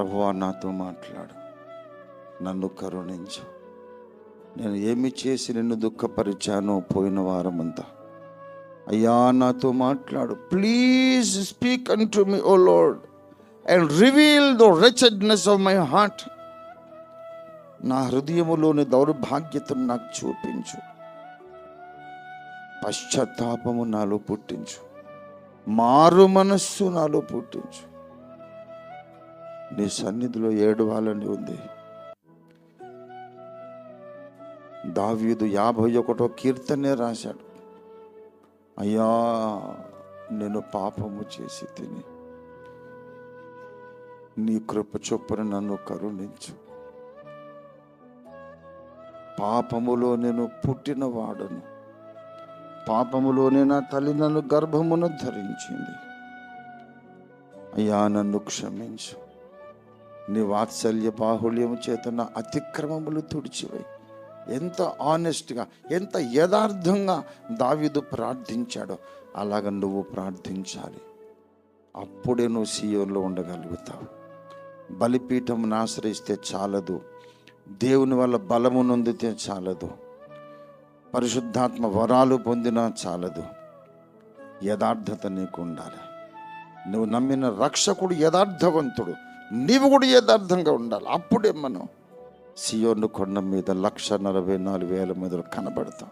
ప్రభువా నాతో మాట్లాడు. నన్ను కరుణించు. నేను ఏమి చేసి నిన్ను దుఃఖపరిచానో పోయిన వారమంతా. అయ్యా నాతో మాట్లాడు. Please speak unto me O Lord and reveal the wretchedness of my heart నా హృదయములోని దౌర్భాగ్యతను నాకు చూపించు. పశ్చాత్తాపము నాలో పుట్టించు. మారు మనస్సు నాలో పుట్టించు. నీ సన్నిధిలో ఏడవాలని ఉంది. దావీదు యాభై ఒకటో కీర్తనే రాశాడు. అయ్యా నేను పాపము చేసి తిని నీ కృప చొప్పున నన్ను కరుణించు. పాపములో నేను పుట్టిన వాడను. పాపములోనే నా తల్లి నన్ను గర్భమును ధరించింది. అయ్యా నన్ను క్షమించు. నీ వాత్సల్య బాహుళ్యము చేతున్న అతిక్రమములు తుడిచివై ఎంత ఆనెస్ట్గా ఎంత యథార్థంగా దావిదు ప్రార్థించాడో అలాగ నువ్వు ప్రార్థించాలి. అప్పుడే నువ్వు సీఎంలో ఉండగలుగుతావు. బలిపీఠమును ఆశ్రయిస్తే చాలదు. దేవుని వల్ల బలము నొందితే చాలదు. పరిశుద్ధాత్మ వరాలు పొందినా చాలదు. యథార్థత నీకు ఉండాలి. నువ్వు నమ్మిన రక్షకుడు యథార్థవంతుడు. నీవు కూడా యథార్థంగా ఉండాలి. అప్పుడే మనం సియోను కొండ మీద లక్ష నలభై నాలుగు వేల మందిలో కనబడతాం.